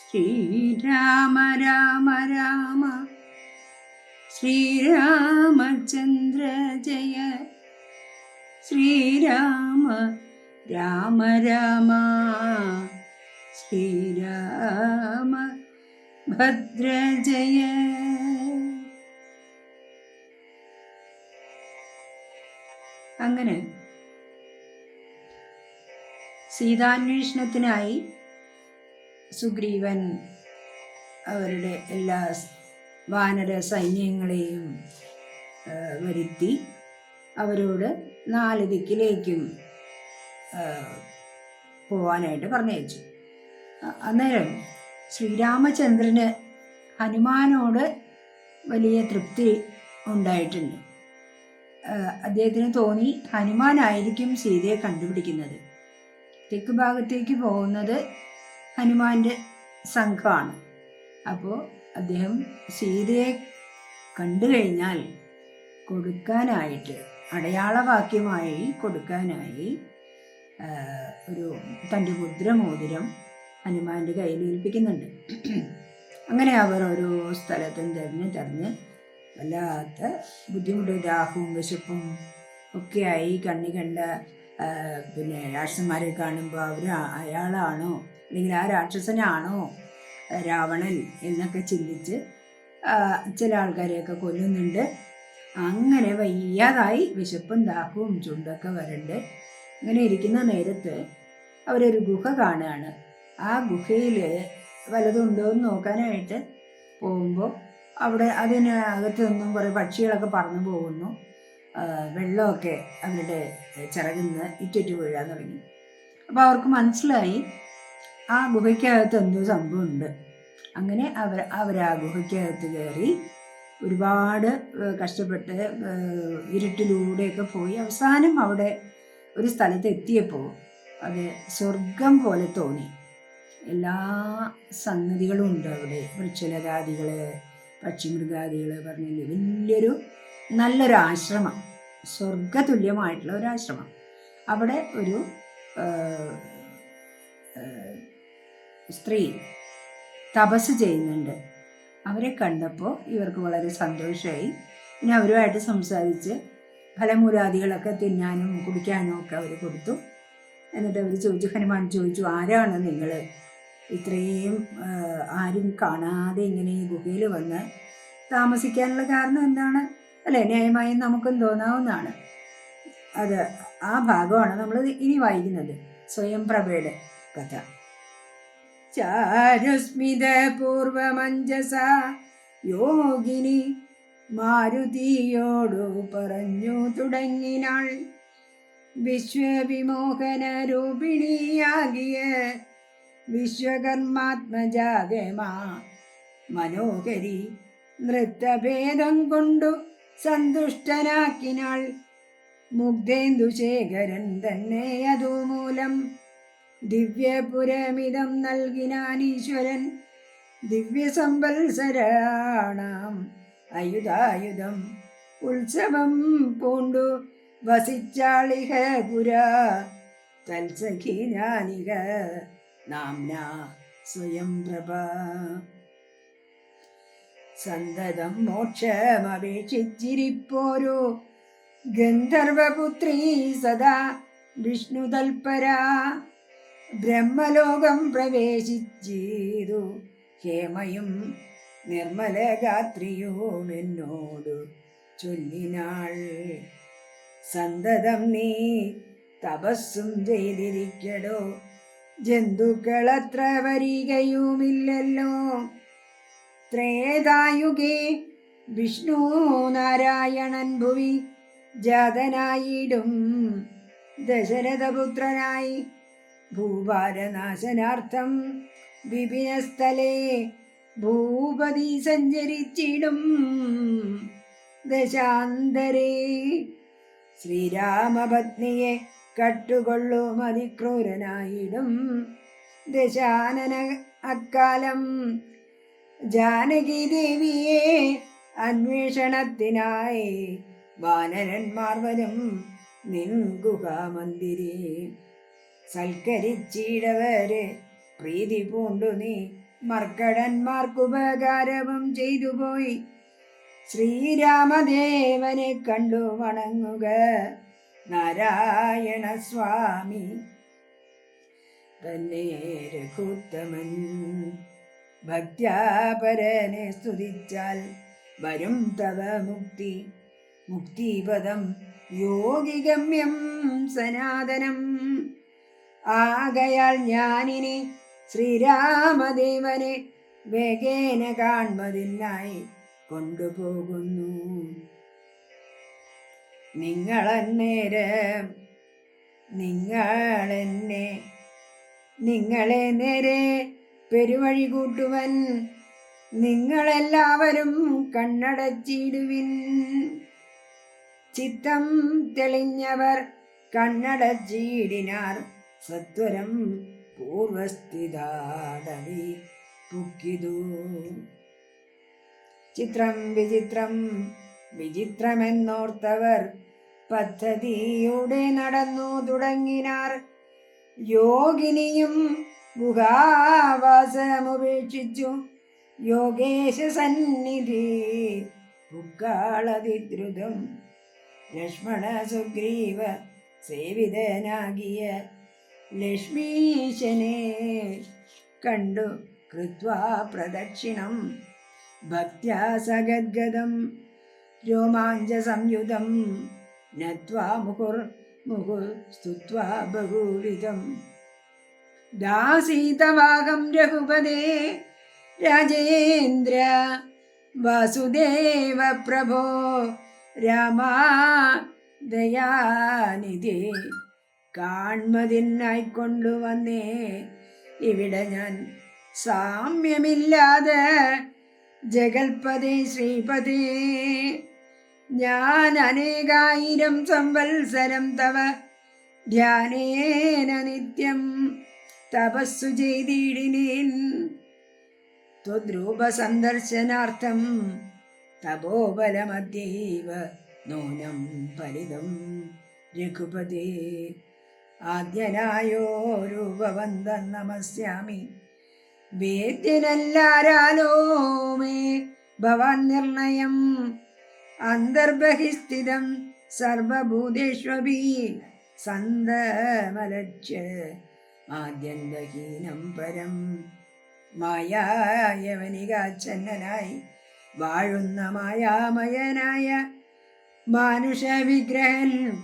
ശ്രീരാമ രാമ രാമ. ശ്രീരാമചന്ദ്ര ജയ. ശ്രീരാമ രാമ രാമ. ശ്രീരാമ ഭദ്ര ജയ. അങ്ങനെ സീതാന്വേഷണത്തിനായി സുഗ്രീവൻ അവരുടെ എല്ലാ വാനര സൈന്യങ്ങളെയും വരുത്തി അവരോട് നാല് ദിക്കിലേക്കും പോവാനായിട്ട് പറഞ്ഞയച്ചു. അന്നേരം ശ്രീരാമചന്ദ്രന് ഹനുമാനോട് വലിയ തൃപ്തി ഉണ്ടായിട്ടുണ്ട്. അദ്ദേഹത്തിന് തോന്നി ഹനുമാനായിരിക്കും സീതയെ കണ്ടുപിടിക്കുന്നത്. തെക്ക് ഭാഗത്തേക്ക് പോകുന്നത് ഹനുമാന്റെ സംഘമാണ്. അപ്പോൾ അദ്ദേഹം സീതയെ കണ്ടു കഴിഞ്ഞാൽ കൊടുക്കാനായിട്ട് അടയാളവാക്യമായി കൊടുക്കാനായി ഒരു തന്റെ മുദ്രമോതിരം ഹനുമാന്റെ കയ്യിൽ ഏൽപ്പിക്കുന്നുണ്ട്. അങ്ങനെ അവർ ഓരോ സ്ഥലത്തും തിരഞ്ഞ് തിരഞ്ഞ് വല്ലാത്ത ബുദ്ധിമുട്ട് ദാഹവും വിശപ്പും ഒക്കെയായി കണ്ണി കണ്ട പിന്നെ രാക്ഷസന്മാരെ കാണുമ്പോൾ അവർ അയാളാണോ? അല്ലെങ്കിൽ ആ രാക്ഷസനാണോ? രാവണൻ എന്നൊക്കെ ചിന്തിച്ച് ചില ആൾക്കാരെയൊക്കെ കൊല്ലുന്നുണ്ട്. അങ്ങനെ വയ്യാതായി വിശപ്പും ദാഹവും ചുണ്ടൊക്കെ വരണ്ട് അങ്ങനെ ഇരിക്കുന്ന നേരത്ത് അവരൊരു ഗുഹ കാണുകയാണ്. ആ ഗുഹയിൽ വല്ലതുണ്ടോ എന്ന് നോക്കാനായിട്ട് പോകുമ്പോൾ അവിടെ അതിന് അകത്ത് നിന്നും കുറേ പക്ഷികളൊക്കെ പറന്നു പോകുന്നു. വെള്ളമൊക്കെ അവരുടെ ചിറകിൽ നിന്ന് ഇറ്റിറ്റ് വീഴാൻ തുടങ്ങി. അപ്പോൾ അവർക്ക് മനസ്സിലായി ആ ഗുഹയ്ക്കകത്ത് എന്തോ സംഭവമുണ്ട്. അങ്ങനെ അവർ അവർ ആ ഗുഹയ്ക്കകത്ത് കയറി ഒരുപാട് കഷ്ടപ്പെട്ട് ഇരുട്ടിലൂടെയൊക്കെ പോയി അവസാനം അവിടെ ഒരു സ്ഥലത്ത് എത്തിയപ്പോൾ അത് സ്വർഗം പോലെ തോന്നി. എല്ലാ സംഗതികളും ഉണ്ട് അവിടെ. വൃക്ഷലതാദികൾ പക്ഷിമൃഗാദികൾ പറഞ്ഞില്ലേ? വലിയൊരു നല്ലൊരു ആശ്രമം. സ്വർഗതുല്യമായിട്ടുള്ള ഒരു ആശ്രമം. അവിടെ ഒരു സ്ത്രീ തപസ് ചെയ്യുന്നുണ്ട്. അവരെ കണ്ടപ്പോൾ ഇവർക്ക് വളരെ സന്തോഷമായി. പിന്നെ അവരുമായിട്ട് സംസാരിച്ച് ഫലമൂലാദികളൊക്കെ തിന്നാനും കുടിക്കാനും ഒക്കെ അവർ കൊടുത്തു. എന്നിട്ട് അവർ ചോദിച്ചു ഹനുമാൻ ചോദിച്ചു ആരാണ് നിങ്ങൾ ഇത്രയും ആരും കാണാതെ ഇങ്ങനെ ഈ ഗുഹയിൽ വന്ന് താമസിക്കാനുള്ള കാരണം എന്താണ്? അല്ലേ? ന്യായമായും നമുക്കും തോന്നാവുന്നതാണ്. അത് ആ ഭാഗമാണ് നമ്മൾ ഇനി വായിക്കുന്നത്. സ്വയം പ്രഭയുടെ കഥ. ചാരുസ്മിത പൂർവമഞ്ജസ യോഗിനി മാരുതിയോടു പറഞ്ഞു തുടങ്ങിനാൾ. വിശ്വവിമോഹന രൂപിണിയാകിയ വിശ്വകർമാത്മജാഗമാ മനോഹരി നൃത്തഭേദം കൊണ്ടു സന്തുഷ്ടനാക്കിനാൾ മുഗ്ധേന്ദുശേഖരൻ തന്നെ അതുമൂലം. ദിവ്യപുരമിതം നൽകിനാൻ ഈശ്വരൻ ദിവ്യസംവത്സരാണാം അയുധായുധം ഉത്സവം പൂണ്ടു വസിച്ചാളിഹ പുര. തൽസഖി ഞാനിക നാംന സ്വയം പ്രഭ സന്തതം മോക്ഷമപേക്ഷിച്ചിരിപ്പോരു? ഗന്ധർവപുത്രീ സദാ വിഷ്ണുതൽപരാ. ബ്രഹ്മലോകം പ്രവേശിച്ചേതു ഹേമയും നിർമ്മല ഗാത്രിയും എന്നോടു ചൊല്ലിനാൾ. സന്തതം നീ തപസ്സും ചെയ്തിരിക്കടോ? ജന്തുക്കളത്ര വരികയുമില്ലല്ലോ. ത്രേതായുഗേ. വിഷ്ണു നാരായണൻ ഭുവി ജാതനായിടും. ദശരഥപുത്രനായി ഭൂഭാരനാശനാർത്ഥം വിപിനസ്ഥലേ ഭൂപതി സഞ്ചരിച്ചിടും. ദശാന്തരേ ശ്രീരാമപത്നിയെ കട്ടുകൊള്ളും അതിക്രൂരനായിടും. ദശാനന അക്കാലം ജാനകി ദേവിയെ അന്വേഷണത്തിനായി വാനരന്മാർ വരും നിൻ ഗുഹാമന്ദിരേ സൽക്കരിച്ചിടവര് പ്രീതി പൂണ്ടു നീ മർക്കടന്മാർക്കുപകാരവും ചെയ്തു പോയി. ശ്രീരാമദേവനെ കണ്ടു വണങ്ങുക നാരായണ സ്വാമി. തന്നെ രഘുത്തമൻ ഭക്ത്യാപരനെ സ്തുതിച്ചാൽ വരും തവ മുക്തി. മുക്തിപദം യോഗിഗമ്യം സനാതനം. ആകയാൽ ഞാനിനി ശ്രീരാമദേവനെ വേഗേന കാൺമതിനായി കൊണ്ടുപോകുന്നു. നിങ്ങളന്നേരം നിങ്ങളെന്നെ നിങ്ങളെ നേരെ പെരുവഴി കൂട്ടുവൻ നിങ്ങളെല്ലാവരും കണ്ണടച്ചിടുവിൻ. ചിത്തം തെളിഞ്ഞവർ കണ്ണടച്ചിടിനാർ. സത്വരം പൂർവസ്ഥിതാടവി പുക്കിതു. ചിത്രം വിചിത്രം വിചിത്രമെന്നോർത്തവർ പദ്ധതിയുടെ നടന്നു തുടങ്ങിനാർ. യോഗിനിയും ഗുഹാവാസമുപേക്ഷിച്ചു യോഗേശ സന്നിധി പുക്കാളതിദ്രുതം ലക്ഷ്മണ സുഗ്രീവ സേവിതനാകിയ ലക്ഷ്മീശനെ കണ്ടു കൃത്വാ പ്രദക്ഷിണം. ഭക്ത്യാ സഗദ്ഗതം രോമാഞ്ച സംയുതം നത്വാ മുഹുർ മുഹുർ സ്തുത്വാ ബഹുവിധം. ദാസീതവാഹം രഘുപദേ രാജേന്ദ്ര വാസുദേവ പ്രഭോ. രാമാ ദയാനിധി. കാൺമതിനായിക്കൊണ്ടു വന്നേ. ഇവിടെ ഞാൻ സാമ്യമില്ലാതെ ജഗൽപതി ശ്രീപതി. ഞാൻ അനേകായിരം സംവത്സരം തവ ധ്യാനേന നിത്യം തപസ്സു ചെയ്തിടിനേൻ. ത്വദ്രൂപ സന്ദർശനാർത്ഥം തപോബലമദ്യൈവ നൂനം ഫലിതം. രഘുപതി ആദ്യനായോ രൂപവന്തം നമസ്യാമി വേദ്യനല്ലാരാലോ മേ ഭവാൻ നിർണയം. അന്തർബഹിസ്ഥിതം സർവഭൂതേഷ്വപി സന്തമലക്ഷ്യ ആദ്യന്തഹീനം പരം മായായവനികാച്ഛന്നനായി വാഴുന്ന മായാമയനായ മാനുഷവിഗ്രഹൻ.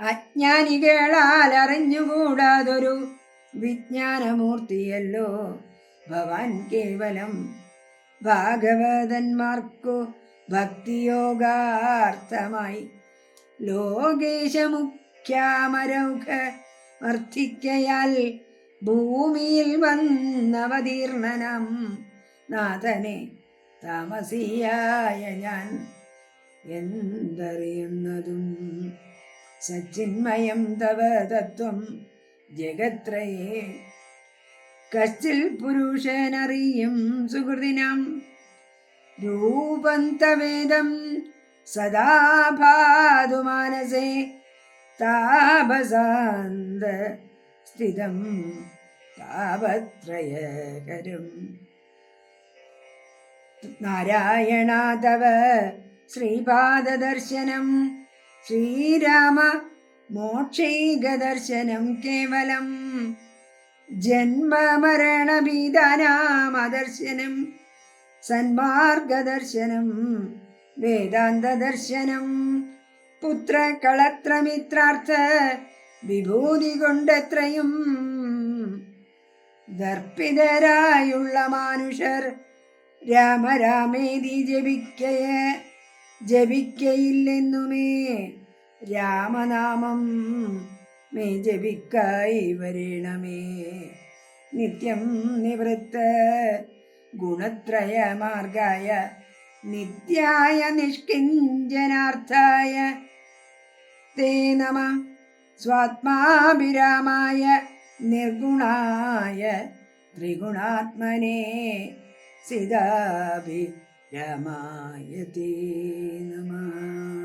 അജ്ഞാനികളാൽ അറിഞ്ഞുകൂടാതൊരു വിജ്ഞാനമൂർത്തിയല്ലോ ഭവാൻ. കേവലം ഭാഗവതന്മാർക്കു ഭക്തിയോഗാർത്ഥമായി ലോകേശമുഖ്യാമരൗഖ വർദ്ധിക്കയാൽ ഭൂമിയിൽ വന്നവതീർണനം. നാഥനെ താമസിയായ ഞാൻ എന്തറിയുന്നതും സച്ചിന്മയം തവ തത്വം ജഗത്രയെ കശ്ചിൽ പുരുഷനറിയും സുഹൃതിനാം രൂപന്തവേദം തവേദം സദാ മാനസേ താപസാന്ത സ്ഥിതം താപത്രയകരം. നാരായണാതവ ശ്രീപാദദർശനം ശ്രീരാമ മോക്ഷൈകദർശനം കേവലം. ജന്മമരണഭീതാനാമദർശനം സന്മാർഗദർശനം വേദാന്തദർശനം. പുത്രകളത്രമിത്രാർത്ഥ വിഭൂതി കൊണ്ടെത്രയും? ദർപ്പിതരായുള്ള മാനുഷർ രാമരാമേതി ജപിക്കയ? ജപിക്കയില്ലെന്നുമേ രാമനാമം മേ ജപിക്കായി വരണമേ. നിത്യം നിവൃത്ത ഗുണത്രയമാർഗായ നിത്യായ നിഷ്കിഞ്ചനാർത്ഥായ. തേ നമ. സ്വാത്മാഭിരാമായ നിർഗുണായ ത്രിഗുണാത്മനെ സിതാഭിരമായ തേ നമ.